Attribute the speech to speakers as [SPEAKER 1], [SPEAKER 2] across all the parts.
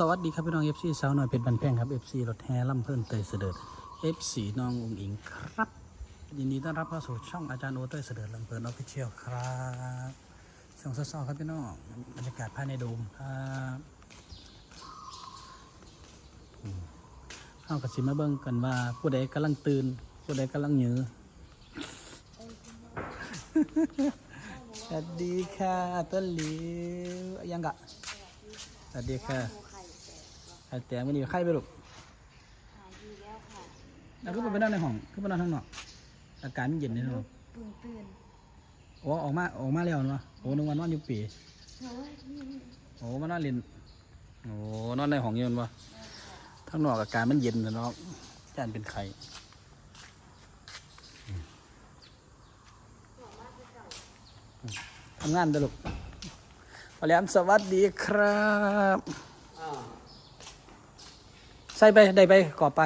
[SPEAKER 1] สวัสดีครับพี่น้อง FC สาวหน่อยเป็นบันแพงครับ FC รถแห่ล่ำเพิ่นเตยเสด็จ FC น้ององอิงครับยินดีต้อนรับเข้าสู่ช่องอาจารย์โอเตยเสด็จลำเพลินออฟฟิเชียลครับช่องสาวๆครับพี่น้องบรรยากาศภายในโดมครับอืมเอากระสิมาเบิ่งกันว่า ผู้ใดกำลังตื่น ผู้ใดกำลังเหยือสวัสดีค่ะต้นหลิวยังกะสวัสดีค่ะ ไข่แต่ไม่มีไข่ไปลูก
[SPEAKER 2] หายดีแล้วค่ะ
[SPEAKER 1] แล้วก็ไปนอนในห้องก็ไปนอนข้างนอก อากาศมันเย็นนี่เนาะ
[SPEAKER 2] ตื่นตื่น
[SPEAKER 1] โอ้ออกมาออกมาแล้วเนาะโอ้นึกว่านอนอยู่ปี
[SPEAKER 2] เฮ้ยนี่นี่
[SPEAKER 1] โอ้มานอนเล่นโอ้นอนในห้องเย็นวะข้างนอกอากาศมันเย็นนะเนาะจานเป็นไข่ทำงานตลกพอแล้วสวัสดีครับ
[SPEAKER 3] อ้าว
[SPEAKER 1] ใส่ไปได้ไปกรอบไป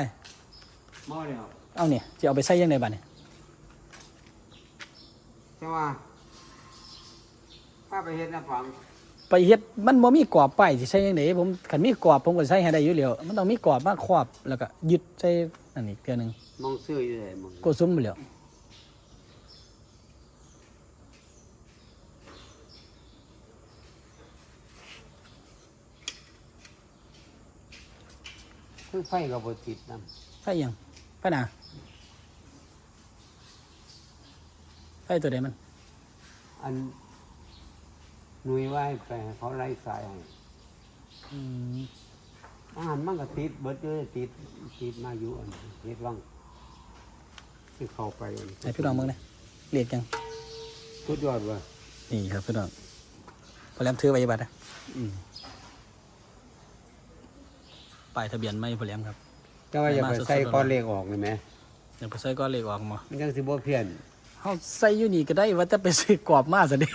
[SPEAKER 3] มาแล้ว
[SPEAKER 1] เอาเนี่ยจะเอาไปใส่ยังไงบ้าเนี่ย
[SPEAKER 3] ใช่ว่าถ้าไปเฮ็ดน้ำฝัง
[SPEAKER 1] ไปเฮ็ดมันบ่มีกรอบไปสิใส่ยังไงผมขันมีกรอบผมก็ใส่ให้ได้อยู่แล้วมันต้องมีกรอบมาครอบแล้วก็ยึดใส่อันนี้เทื่อหนึง
[SPEAKER 3] มองซื้ออยู่เลยมึง
[SPEAKER 1] กดซุ้มไปแล้ว
[SPEAKER 3] คือไฟก็บ่ติดนํ
[SPEAKER 1] ไฟยังไฟหนาไฟตัวใดมัน
[SPEAKER 3] อันหนุ่ยไว้ไปให้เขาไล่สายให้
[SPEAKER 1] อืม
[SPEAKER 3] อาหารมันก็ติดเบิดอยู่ติดติดมาอยู่อันเฮ็ดวังที่เข้าไปอัน
[SPEAKER 1] ให้พี่น้องมึงนะเรียกยัง
[SPEAKER 3] สุดยอดว่ะ
[SPEAKER 1] นี่ครับพี่น้องพอแหลมถือไว้บัตรนะ
[SPEAKER 3] อืม
[SPEAKER 1] ป้ายทะเบียนไม่พอแหลมครับ
[SPEAKER 3] แต่ว่าอย่าไปใส่ก้อนเลขออกเลยแหม
[SPEAKER 1] เดี๋ยวไปใส่ก้อนเลขออกมา
[SPEAKER 3] มันจังสิบ่เพี้ยน
[SPEAKER 1] เฮาใส่อยู่นี่ก็ได้ว่าจะไปซื้อกรอบมาซะดิ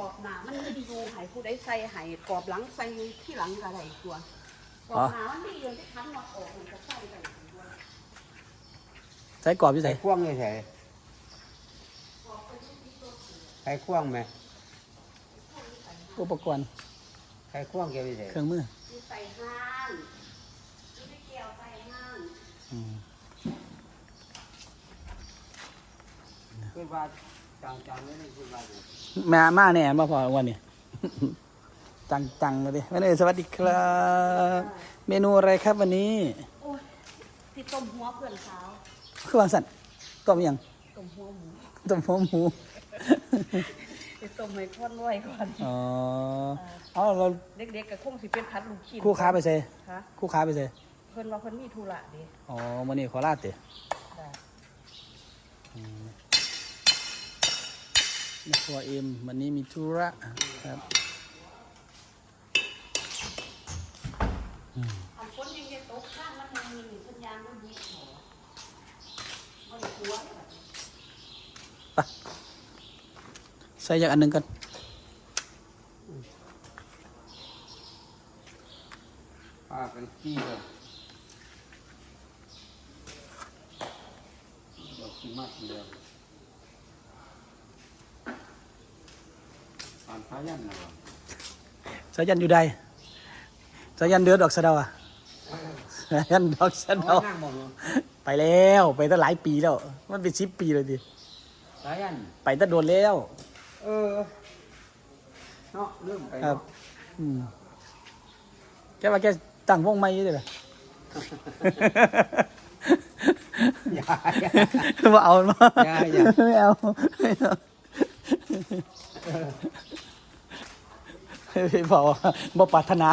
[SPEAKER 2] กรอบหนามันไม่ดีอยู่ใหายผู้ใดใส่ใหายกรอบหลังใส่ที่หลังก็ได้ตัวกรอบหนามันไม่ดีอยู่ที่คันมาออกมันจะใส่ได้ตัว
[SPEAKER 1] ใส่กรอบอยู่
[SPEAKER 3] ใส่
[SPEAKER 1] ใส่
[SPEAKER 3] ควงเลยใส่ใส่ควงไหม
[SPEAKER 1] อุปกรณ์
[SPEAKER 3] ใส่ควงเกี่ยวไปใส่
[SPEAKER 1] เครื่องมือ
[SPEAKER 2] อยู่ใส่ ห้างอยู่ในแก้วใส่ห้าง
[SPEAKER 1] อืม
[SPEAKER 3] คือว่าจังๆเลยคือว่าเนี่ย
[SPEAKER 1] มามาแน่มาพอวันนี้ จังจังๆเลยดิแม่เนยสวัสดีครับ เมนูอะไรครับวันนี้
[SPEAKER 2] โอ้ยที่ต้มหัวเพื่อนสาว
[SPEAKER 1] คือวางสันต้มยัง
[SPEAKER 2] ต้มหัวหมู
[SPEAKER 1] ต้มหัวหมู
[SPEAKER 2] ไปต้มให้พ่อนร้อยก่อน
[SPEAKER 1] อ๋อเอาเรา
[SPEAKER 2] เด็กๆกับคงสิเป็นพัดลูกชิ้น
[SPEAKER 1] คู่ค้าไปใส่
[SPEAKER 2] คะ
[SPEAKER 1] คู่ค้าไปใส่
[SPEAKER 2] เพิ่นว่าเพิ่นมีธุระเดิ
[SPEAKER 1] อ๋อวันนี้ขอลาดเตะมีครัวเอ็มวันนี้มีธุระครับ
[SPEAKER 2] อันคนยังจะตกข้างมันมีหนึ่งสัญญาณมันดีหรอไม่ได้กลัวเลย
[SPEAKER 1] ไป ใส่อย่างอันหนึ่งกัน
[SPEAKER 3] ป้าเป็นขี้เลยดอกขี้มากเลยอ่านพายันนะวะ
[SPEAKER 1] สายันอยู่ใดสายันเดือดดอกสะเดาอะสายันดอกสะเดา
[SPEAKER 3] นั่งมองอยู่
[SPEAKER 1] ไปแล้ว ไปตั้งหลายปีแล้ว มันเป็นสิบปีเลยดิ
[SPEAKER 3] พายัน
[SPEAKER 1] ไปตั้งโดนแล้ว
[SPEAKER 3] เออเนาะเริ่มไป
[SPEAKER 1] ครับ
[SPEAKER 3] เนาะ
[SPEAKER 1] อืมแกว่าแกตั้งวงใหม่อยู่เลยเหรอ
[SPEAKER 3] อย่าอย่า
[SPEAKER 1] ว่าเอามา
[SPEAKER 3] อย่าอย่า
[SPEAKER 1] ไม่เอาไม่เอาพี่บอกว่าบ่ปรารถนา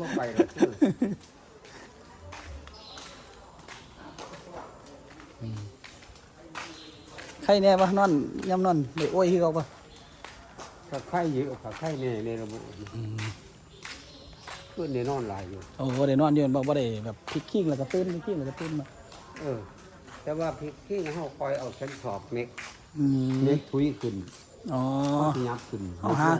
[SPEAKER 3] บ่ไปหรอกคือ
[SPEAKER 1] ใครแน่วะนอนย่ำนอนเดี๋ยวโอ้ยคือเขาปะ
[SPEAKER 3] ถ้าไข่เยอะถ้าไข่ในในระบบขึ้นในนอนหลายอยู่
[SPEAKER 1] โอ้โหเดี๋ยวนอนอยู่บอกว่าได้แบบพลิกขิ้งแล้วก็ตื่นพลิกขิ้งแล้วก็ตื่นมา
[SPEAKER 3] เออ แต่ว่าพริกที่เขาคอยเอาเส้นสอบเน็ก
[SPEAKER 1] อืม
[SPEAKER 3] เน็กทุยขึ้น
[SPEAKER 1] อ๋อ
[SPEAKER 3] ขยับขึ้น
[SPEAKER 1] เอาฮะ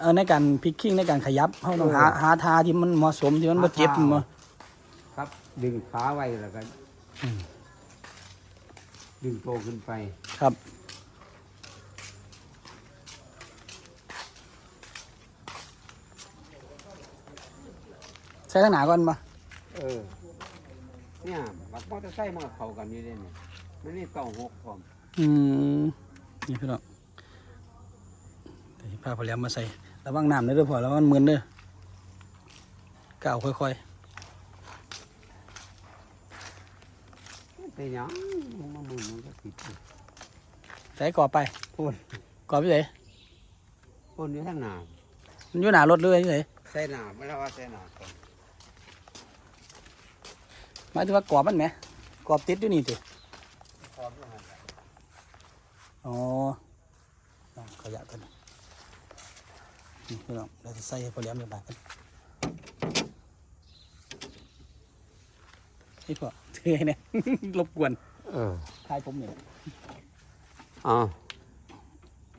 [SPEAKER 1] เออในการพลิกขิ้งในการขยับเขาต้องหาหาทาที่มันเหมาะสมที่มันบ่เจ็บมา
[SPEAKER 3] ครับ ดึงขาไว้แล้วก็
[SPEAKER 1] อืม
[SPEAKER 3] ดึงโตขึ้นไป
[SPEAKER 1] ครับ ใส่ทางหนาก่อนมา
[SPEAKER 3] เออ เนี่ยบักมอเตอร์ไซค์มันก็เข้ากันนี่เด้เนี่ยมันนี่เก้าหกพร้อม
[SPEAKER 1] อืมนี่พี่น้องเดี๋ยวพาพอแหลมมาใส่ระวังน้ำเด้อเด้อพอระวังมือนเด้อก้าวค่อย
[SPEAKER 3] แต่หยังมันมามือมันก็ติดอยู่
[SPEAKER 1] ๆใส่ก่อไป
[SPEAKER 3] พ่น
[SPEAKER 1] ก่อไปไหน
[SPEAKER 3] พ่นอยู่ทั้งหน้า
[SPEAKER 1] มันอยู่หนารถเลยที่ไหน
[SPEAKER 3] ใส่หน้าไม่ได้ว่าใส่หน้าก่อน
[SPEAKER 1] หมายถึงว่ากรอบมันไหมกรอบติดอยู่นี่สิ
[SPEAKER 3] พร้อมแล้วฮะ
[SPEAKER 1] อ๋อเอาขยะกันนี่พี่น้องเราจะใส่ให้พอแหลมเรียบร้อยกันนี่พอเท่เนี่ยรบกวน
[SPEAKER 3] เออ
[SPEAKER 1] ทายผมเนี่ย
[SPEAKER 3] เอา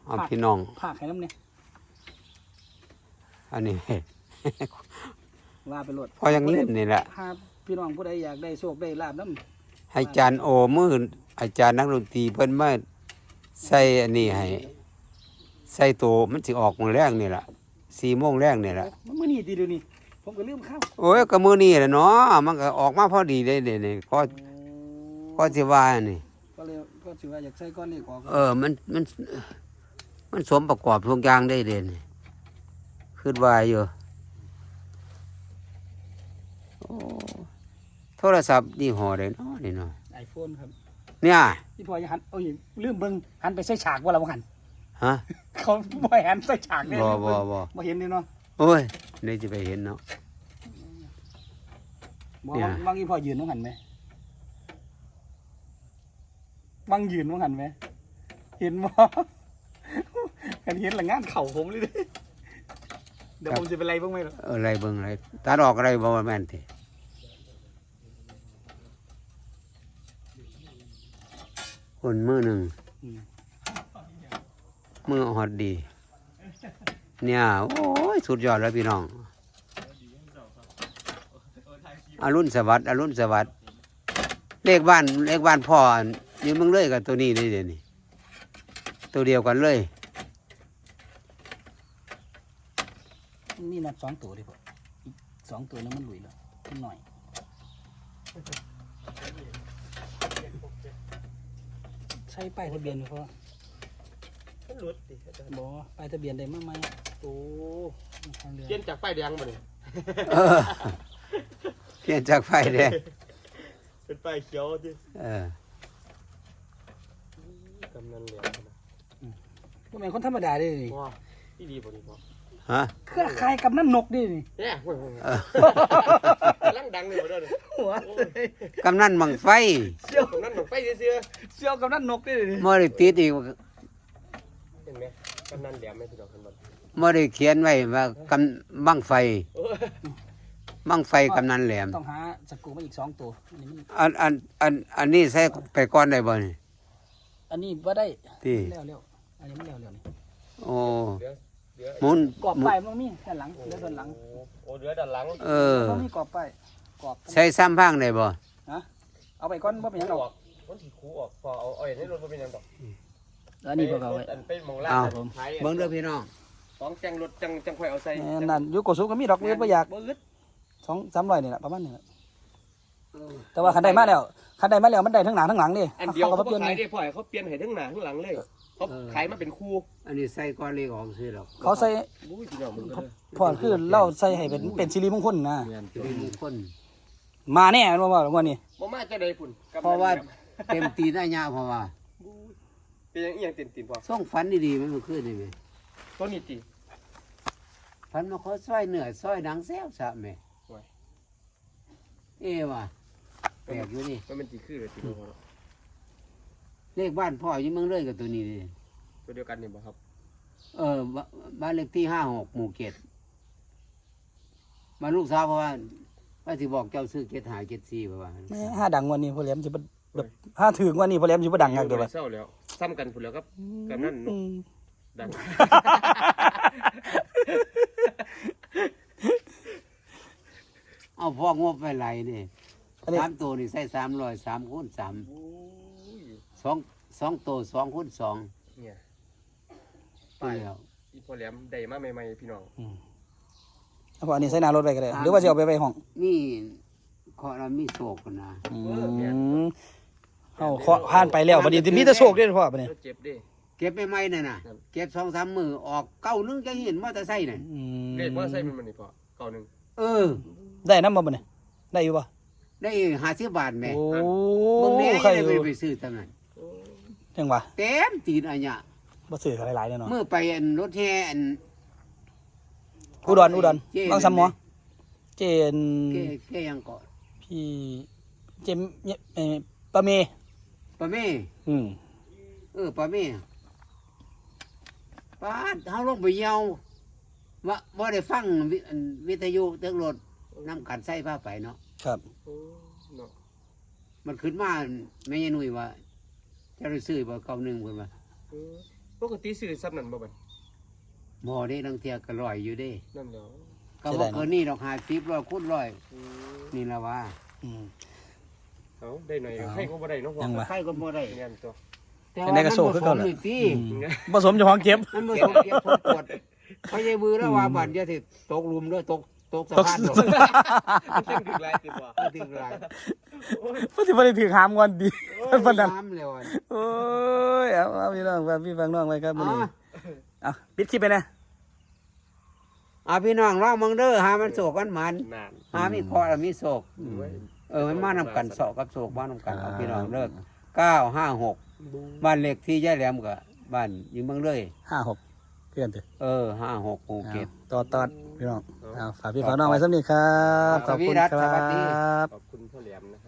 [SPEAKER 3] เอาพี่น้อง
[SPEAKER 1] ภาคให้น้ำเนี่ย
[SPEAKER 3] อันนี้
[SPEAKER 1] ว่าไปโหลด
[SPEAKER 3] พอยังเล่นนี่แหละ
[SPEAKER 1] ถ้า พี่น้องผู้ใดอยากได้โชคได้ลาบน้
[SPEAKER 3] ให้อาจารย์โอมืออาจารย์นักดนตรีเพิ่นมาใส่อันนี้ให้ใส่ตัวมันสิออกมื้อแรกนี่แหละสี่โมงแรกนี่แหละำ
[SPEAKER 1] มันมื่อนี้ตีเดียวนี้ผมก็ลืมข้าว
[SPEAKER 3] โอ้ยก็มื้อนี้แหละเนาะมันก็ออกมาพอดีเลยเดี๋ยวนี้ก็ก็สิว่านี่
[SPEAKER 1] ก็เลยก็ถือว่าอยากใส่ก้อนนี้ขอ
[SPEAKER 3] เออ มัน มัน มันสมประกอบทุกอย่างได้เด่นคิดว่าอยู่โอ้ โทรศัพท์นี่ห่อได้เนาะนี่เนาะ
[SPEAKER 1] ไอโฟนครับ
[SPEAKER 3] เนี่ย
[SPEAKER 1] ที่พอจะหันโอ้ยลืมเบิ่งหันไปใส่ฉากว่าเราบ่หัน
[SPEAKER 3] ฮะ
[SPEAKER 1] เขาบ่ให้หันใส่ฉากเลย
[SPEAKER 3] บ่บ่บ่
[SPEAKER 1] บ่เห็นเลยเนาะ
[SPEAKER 3] โอ้ยนี่จะไปเห็นเนาะ
[SPEAKER 1] บ่
[SPEAKER 3] เนี่ย
[SPEAKER 1] บางอีพอยืนต้องหันไหมบางยืนต้องหันไหมเห็นบ่กันเห็นละงานเข่าผมเลยเด้เดี๋ยวผมจะเป็นไรบ้างไหมล่ะ
[SPEAKER 3] เอออะไรเบิ่งอะไรตัดออกอะไรบ่ว่าแม่นติ คนมือหนึ่ง
[SPEAKER 1] อืม
[SPEAKER 3] มือฮอดดี เนี่ย โอ้ย สุดยอดแล้วพี่น้องอรุณสวัสดิ์อรุณสวัสดิ์เลขบ้านเลขบ้านพ่อนี่มึงเลยกับตัวนี้เลยเดี๋ยวนี้ตัวเดียวกันเลย
[SPEAKER 1] มันมีนัดสองตัวดิพ่ออีกสองตัวนึงมันหลุยแล้วนิดหน่อย ใช่ป้ายทะเบียนอยู่พ่อ
[SPEAKER 4] มันหลุดดิอาจารย์
[SPEAKER 1] บ่ป้ายทะเบียนได้มาไหมโอ้ทางเรือ
[SPEAKER 4] เปลี่ยนจากป้ายแดงมาเนี่ย
[SPEAKER 3] เออเปลี่ยนจากไฟแดง
[SPEAKER 4] เป็นป้ายเขียวดิ
[SPEAKER 3] เออกำ
[SPEAKER 4] นันเหลียวนะ
[SPEAKER 1] บ่แม่นคนธรรมดาเด้นี่
[SPEAKER 4] ว้าที่ดีบ่ดีบ่
[SPEAKER 3] ฮะ
[SPEAKER 1] เครือข่ายกับน้ำนกเด้นี่
[SPEAKER 4] เนี่ยเว้ย
[SPEAKER 3] เออ
[SPEAKER 4] ๆลังดังเลยบ่เด้อเนี่ย
[SPEAKER 1] หัว
[SPEAKER 3] กำนันบังไฟ
[SPEAKER 1] เชี่ยว
[SPEAKER 4] ตรงนั้นบังไฟเสื้อ
[SPEAKER 1] เชี่ยวกับน้ำนกเด้นี่
[SPEAKER 3] ไม่ได้ติดอีก
[SPEAKER 4] ๆเห็นไหมกำนันแหลมไหมพี่น้องเห็นบ่
[SPEAKER 3] ไม่ได้เขียนไว้ว่ากำบังไฟ
[SPEAKER 4] โอ้ย
[SPEAKER 3] บังไฟกำนันแหลม
[SPEAKER 1] ต้องหาสกรูมาอีกสองตัวอันนี้มัน
[SPEAKER 3] อันอันอันอันนี้ใส่ไปก่อนได้บ่นี่
[SPEAKER 1] อันนี้บ่ได้
[SPEAKER 3] ที่
[SPEAKER 1] เร็วเร็วๆอันนี้มันเร็วเร็วๆนี่
[SPEAKER 3] โอ้
[SPEAKER 4] เดี๋ยวเดี๋ยว
[SPEAKER 3] หมุน
[SPEAKER 1] กรอบ
[SPEAKER 3] หมุน
[SPEAKER 1] ป้ายมันมีด้านหลังเหลือด้านหลัง
[SPEAKER 4] โอ้โอ้เดี๋ยวด้านหลัง
[SPEAKER 3] เออ
[SPEAKER 1] มันมีกรอบป้ายกรอบ
[SPEAKER 3] ใช้ซ้ำพังได้บ่
[SPEAKER 1] เอาไปก่อนบ่เป็นหยังดอก
[SPEAKER 4] ออกมันสิคูออกพอเอาเอาอย่างนี้รถบ่เป็นหยังดอก
[SPEAKER 1] อันนี้พวกเอาไว้
[SPEAKER 4] อันเป็นหมองล่าง
[SPEAKER 3] อ้าว
[SPEAKER 4] ท้าย
[SPEAKER 3] เบิ่งเด้อพี่น้อง
[SPEAKER 4] สองแจงรถจังจังค่อยเอาใส่
[SPEAKER 1] แม่นั่นอยู่กดสูงก็มีดอกเล็กบ่อยาก
[SPEAKER 4] บ่อึด
[SPEAKER 1] สองสามร้อยนี่แหละประมาณนี้แหละ แต่ว่าคันใดมาแล้วคันใดมาแล้วมันได้ทั้งหน้าทั้งหลังดิ
[SPEAKER 4] อันเดียว
[SPEAKER 1] เขา
[SPEAKER 4] เขา
[SPEAKER 1] ก็เปลี่ยน
[SPEAKER 4] ขายได้พ่อยเขาเปลี่ยนให้ทั้งหน้าทั้งหลังเลยเขาขายมาเป็นคู่
[SPEAKER 3] อันนี้ใส่ก้อนเล็กออกซื้อหรอก
[SPEAKER 1] เขาใส่
[SPEAKER 4] อุ้ยพี่น้องมึงเด้อ
[SPEAKER 1] พอคือเล่าใส่ให้เป็นเป็นสิริมงคลนะ
[SPEAKER 3] จะเป็นมงคล
[SPEAKER 1] มาแน่ว่าว่าวันนี้
[SPEAKER 4] บ่มาจะได้พุ่นกำนัน
[SPEAKER 3] เพราะว่า
[SPEAKER 4] แหลม
[SPEAKER 3] เต็มตีได้ยาเพราะว่า
[SPEAKER 4] เป็นอยังอีหยังตินตินพอ
[SPEAKER 3] ส่งฝันดีๆมันเมื่อคืนนี่แม่
[SPEAKER 4] ตัวนี้ติ
[SPEAKER 3] ฝันมาเขาซอยเนื้อซอยหนังแซวซะแม่
[SPEAKER 4] โอ้ย
[SPEAKER 3] เอ๊ะว่ะ แปลกอยู่นี่
[SPEAKER 4] มันเป็นตีคือเลยติบ่พอ
[SPEAKER 3] เลขบ้านพ่ออยังเมืองเลยกับตัวนี้นี่
[SPEAKER 4] ตัวเดียวกันนี่บ่ครับ
[SPEAKER 3] เออบ้าบ้านเลขที่ห้าหกหมู่เกตมาลูกสาวเพราะว่าว่าสิบอกเจ้าซื้อเกตหาเกตซีเพราะว่า
[SPEAKER 1] แม่ห้าดังวันนี้พอแหลมสิบ่แบบห้าถึงวันนี้พอแหลมสิบ่ดังงักเด้อ
[SPEAKER 4] บ่
[SPEAKER 1] ว่ะ
[SPEAKER 4] เศร้าแล้วซ้ำกันพุ่นแล้วครับกันนั่นนก
[SPEAKER 1] อืม
[SPEAKER 4] ดัง
[SPEAKER 3] เอาพ่องบไปไหลนี่
[SPEAKER 1] อันนี้
[SPEAKER 3] สามตัวนี่ใส่สามร้อยสามคูณสาม
[SPEAKER 4] โอ้ย
[SPEAKER 3] สองสองตัวสองคูณสอง
[SPEAKER 4] เนี่ย
[SPEAKER 3] ตัวเดียว
[SPEAKER 4] อีพอแหลมได้มาใหม่ๆพี่น้อง
[SPEAKER 1] อืมเอาพออันนี้ใส่หน้ารถไปก็ได้หรือว่าจะเอาไปไว้ห้อง
[SPEAKER 3] มีขอเรามีโศกกันนะ
[SPEAKER 1] อืมเอาเคาะผ่านไปแล้วบัดนี้มีแต่โศกเด้อพ่อบัดนี้
[SPEAKER 4] รถเจ็บดิ
[SPEAKER 3] เก็บไปไหมน่ะน่ะ
[SPEAKER 4] ครับ
[SPEAKER 3] เก็บสองสามมือออกเก้านึงจะเห็นมอเตอร์ไซค์น่ะ
[SPEAKER 1] อืม
[SPEAKER 4] เลขว่าใส่มันมันนี่พอเก่าหนึ่ง
[SPEAKER 3] เออ
[SPEAKER 1] ได้นำบ่บัดนี้ได้อยู่บ่
[SPEAKER 3] ได้ห้าสิบบาทแม่
[SPEAKER 1] โอ้
[SPEAKER 3] มึงนี้
[SPEAKER 1] ใคร
[SPEAKER 3] ได้
[SPEAKER 1] อ
[SPEAKER 3] ไป
[SPEAKER 1] ยู่
[SPEAKER 3] ไปซื้อตั้งนั้น
[SPEAKER 1] จังหวะ
[SPEAKER 3] เต็มตีนอันเนี้ย
[SPEAKER 1] บ่ซื้อกันหลายๆแน่นอน
[SPEAKER 3] เมื่อไปอันรถแห่อัน
[SPEAKER 1] อุดรอุดร
[SPEAKER 3] เจ๊
[SPEAKER 1] บางสามหมอเจน
[SPEAKER 3] เก้เก้ยังก่อน
[SPEAKER 1] พี่เจมเนี่ยเอ่อปะเม
[SPEAKER 3] ปะเม่
[SPEAKER 1] อืม
[SPEAKER 3] เออปะเม่ป้าดเฮาลงไปเหยาว่าบ่ได้ฟังวิอันวิทยุเตึงรถน้ำกันใส่ผ้าไปเนาะ
[SPEAKER 1] ครับ
[SPEAKER 4] โอ้เนาะ
[SPEAKER 3] มันขึ้นมาแม่ยายหนุ่ยว่าจะได้ซื้อบ่เก่าหนึ่งเพิ่นว่า
[SPEAKER 4] เออปกติซื้อซับนั่นบ่บัด
[SPEAKER 3] บ่ได้ลังเทียก็ร้อยอยู่เด้
[SPEAKER 4] นั่นแหล้ว
[SPEAKER 3] ก็บ่เกินนี่ดอก50ร้อยคูณร้อย
[SPEAKER 4] อืม
[SPEAKER 3] นี่ล่ะว่า
[SPEAKER 1] อืม
[SPEAKER 4] เอาได้หน่อยก็ให้ก็บ่ได้เนาะพ่อ
[SPEAKER 1] ยังวะ
[SPEAKER 3] ใครก็บ่ได้
[SPEAKER 4] งานตัว
[SPEAKER 3] แต่
[SPEAKER 1] อันนี้ก็โซ่คือเก่า
[SPEAKER 3] เห
[SPEAKER 1] แหละ
[SPEAKER 3] นี่ติ
[SPEAKER 1] อืมผสมเจ้าของเก็บ
[SPEAKER 3] มันบ่สมเกียรติสมกดพยายบือแล้วว่าบัดอย่าสิตกหลุมเด้อตก ตกสะพานดอก
[SPEAKER 4] มันเป็นถึงหลายติบ่
[SPEAKER 3] มันถึงหลาย
[SPEAKER 1] เพราะสิบ่ได้ถือหามก่อนดีปานนั้น
[SPEAKER 3] น้ำแล้วอะ
[SPEAKER 1] โอ้ยเอาเอาพี่น้องฟังพี่ฟังน้องไว้ครับมื้อนี้
[SPEAKER 3] อ๋อ
[SPEAKER 1] เอาปิดคลิปไปนะ
[SPEAKER 3] อ่าพี่น้องลองมึงเด้อหามันโศกกันมัน
[SPEAKER 4] นาน
[SPEAKER 3] หามีเคอแล้วมีโศก
[SPEAKER 4] ไว้
[SPEAKER 3] เออมันมานำกันโศกกับโศกมานำกันเอาพี่น้องเลิกเก้าห้าหกบ้านเลขที่ย่ายแหลมกับบ้านอยู่เมืองเลย
[SPEAKER 1] 56 เพื่อนเถอะ
[SPEAKER 3] เออห้าหกภูเก็ต
[SPEAKER 1] ต่อตอดพี่น้องเอาฝากพี่ฝากน้องไว้สักนิดครับ ขอบคุณค
[SPEAKER 3] สวัสดี
[SPEAKER 1] รั
[SPEAKER 3] ครับ
[SPEAKER 1] บ
[SPEAKER 4] ขอบคุณพ่อแหลมนะ